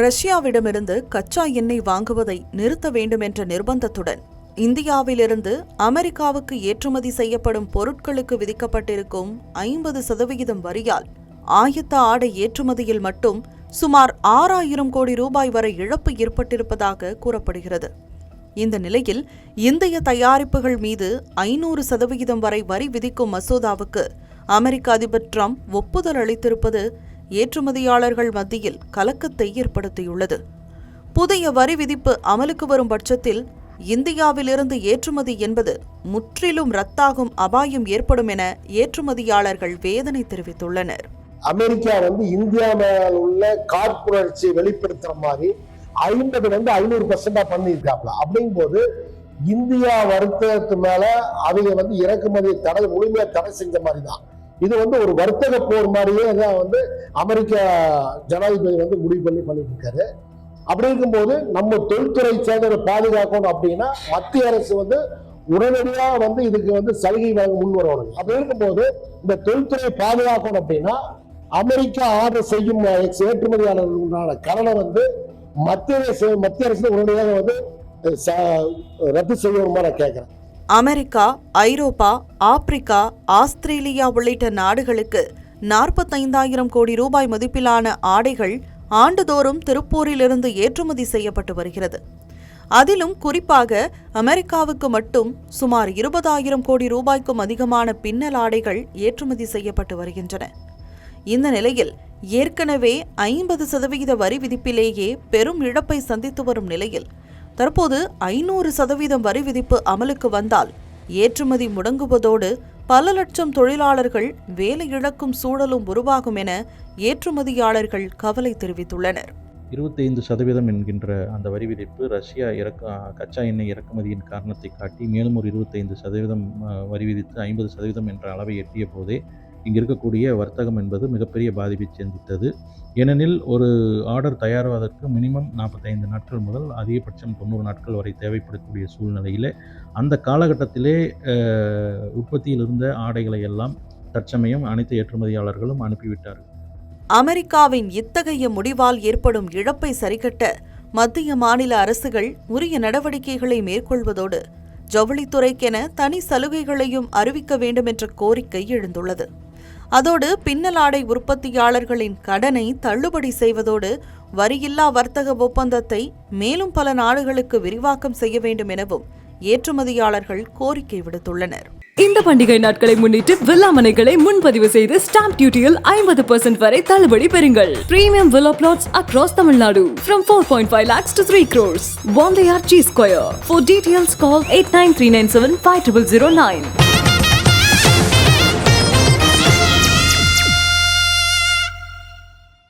ரஷ்யாவிடமிருந்து கச்சா எண்ணெய் வாங்குவதை நிறுத்த வேண்டும் என்ற நிர்பந்தத்துடன் இந்தியாவிலிருந்து அமெரிக்காவுக்கு ஏற்றுமதி செய்யப்படும் பொருட்களுக்கு விதிக்கப்பட்டிருக்கும் ஐம்பது சதவிகிதம் வரியால் ஆயத்த ஆடை ஏற்றுமதியில் மட்டும் சுமார் ஆறாயிரம் கோடி ரூபாய் வரை இழப்பு ஏற்பட்டிருப்பதாக கூறப்படுகிறது. இந்த நிலையில் இந்திய தயாரிப்புகள் மீது ஐநூறு சதவிகிதம் வரை வரி விதிக்கும் மசோதாவுக்கு அமெரிக்க அதிபர் ட்ரம்ப் ஒப்புதல் அளித்திருப்பது ஏற்றுமதியாளர்கள் மத்தியில் கலக்கத்தை ஏற்படுத்தியுள்ளது. புதிய வரி விதிப்பு அமலுக்கு வரும் பட்சத்தில் இந்தியாவிலிருந்து ஏற்றுமதி என்பது முற்றிலும் ரத்தாகும் அபாயம் ஏற்படும் என ஏற்றுமதியாளர்கள் வேதனை தெரிவித்துள்ளனர். அமெரிக்கா வந்து இந்தியா மேல உள்ள கார்ப்புணர்ச்சியை வெளிப்படுத்துற மாதிரி ஐம்பதுல இருந்து ஐநூறு பர்சன்டா பண்ணியிருக்காப்ல. அப்படிங்கும் போது இந்தியா வர்த்தகத்து மேல அவங்க வந்து இறக்குமதியை தடை முழுமையா தடை செஞ்ச மாதிரி தான். இது வந்து ஒரு வர்த்தக போர் மாதிரியே தான் வந்து அமெரிக்க ஜனாதிபதி வந்து முடிவு பண்ணி பண்ணிட்டு இருக்காரு அப்படி இருக்கும்போது நம்ம தொழில்துறை சேர்ந்ததை பாதுகாக்கணும் அப்படின்னா மத்திய அரசு வந்து உடனடியாக வந்து இதுக்கு வந்து சலுகை வழங்க முன் வரணும். அப்படி இருக்கும்போது இந்த தொழில்துறையை பாதுகாக்கணும் அப்படின்னா அமெரிக்கா ஆர்டர் செய்யும் ஏற்றுமதியாளர்களுக்கான கடனை வந்து மத்திய அரசு மத்திய அரசு உடனடியாக வந்து ச- ரத்து செய்யணுமா நான் கேட்குறேன் அமெரிக்கா ஐரோப்பா ஆப்பிரிக்கா ஆஸ்திரேலியா உள்ளிட்ட நாடுகளுக்கு நாற்பத்தைந்தாயிரம் கோடி ரூபாய் மதிப்பிலான ஆடைகள் ஆண்டுதோறும் திருப்பூரிலிருந்து ஏற்றுமதி செய்யப்பட்டு வருகிறது. அதிலும் குறிப்பாக அமெரிக்காவுக்கு மட்டும் சுமார் இருபதாயிரம் கோடி ரூபாய்க்கும் அதிகமான பின்னல் ஆடைகள் ஏற்றுமதி செய்யப்பட்டு வருகின்றன. இந்த நிலையில் ஏற்கனவே ஐம்பது சதவிகித வரி விதிப்பிலேயே பெரும் இழப்பை சந்தித்து வரும் நிலையில் தற்போது ஐநூறு சதவீதம் வரி விதிப்பு அமலுக்கு வந்தால் ஏற்றுமதி முடங்குவதோடு பல லட்சம் தொழிலாளர்கள் வேலை இழக்கும் சூழலும் உருவாகும் என ஏற்றுமதியாளர்கள் கவலை தெரிவித்துள்ளனர். இருபத்தைந்து சதவீதம் என்கின்ற அந்த வரி விதிப்பு ரஷ்யா இறக்க கச்சா எண்ணெய் இறக்குமதியின் காரணத்தை காட்டி மேலும் ஒரு இருபத்தைந்து சதவீதம் வரி விதித்து ஐம்பது சதவீதம் என்ற அளவை எட்டிய போதே இங்கே இருக்கக்கூடிய வர்த்தகம் என்பது மிகப்பெரிய பாதிப்பை சந்தித்தது. ஏனெனில் ஒரு ஆர்டர் தயாராவதற்கு மினிமம் நாற்பத்தைந்து நாட்கள் முதல் அதிகபட்சம் தொண்ணூறு நாட்கள் வரை தேவைப்படக்கூடிய சூழ்நிலையில் அந்த காலகட்டத்திலே உற்பத்தியில் இருந்த ஆடைகளை எல்லாம் தற்சமயம் அனைத்து ஏற்றுமதியாளர்களும் அனுப்பிவிட்டார்கள். அமெரிக்காவின் இத்தகைய முடிவால் ஏற்படும் இழப்பை சரிகட்ட மத்திய மாநில அரசுகள் உரிய நடவடிக்கைகளை மேற்கொள்வதோடு ஜவுளித்துறைக்கென தனி சலுகைகளையும் அறிவிக்க வேண்டும் என்ற கோரிக்கை எழுந்துள்ளது. அதோடு பின்னலாடை உற்பத்தியாளர்களின் கடனை தள்ளுபடி செய்வதோடு வரியில்லா வர்த்தக ஒப்பந்தத்தை மேலும் பல நாடுகளுக்கு விரிவாக்கம் செய்ய வேண்டும் எனவும் ஏற்றுமதியாளர்கள் கோரிக்கை விடுத்துள்ளனர் இந்த பண்டிகை நாட்களை முன்னிட்டு வில்லா மனைகளை முன்பதிவு செய்து ஸ்டாம்ப் டியூட்டியில் ஐம்பது பர்சன்ட் வரை தள்ளுபடி பெறுங்கள் premium villa flats across Tamil Nadu from 4.5 lakhs to 3 crores. One layer G Square. For details call 89397 5009.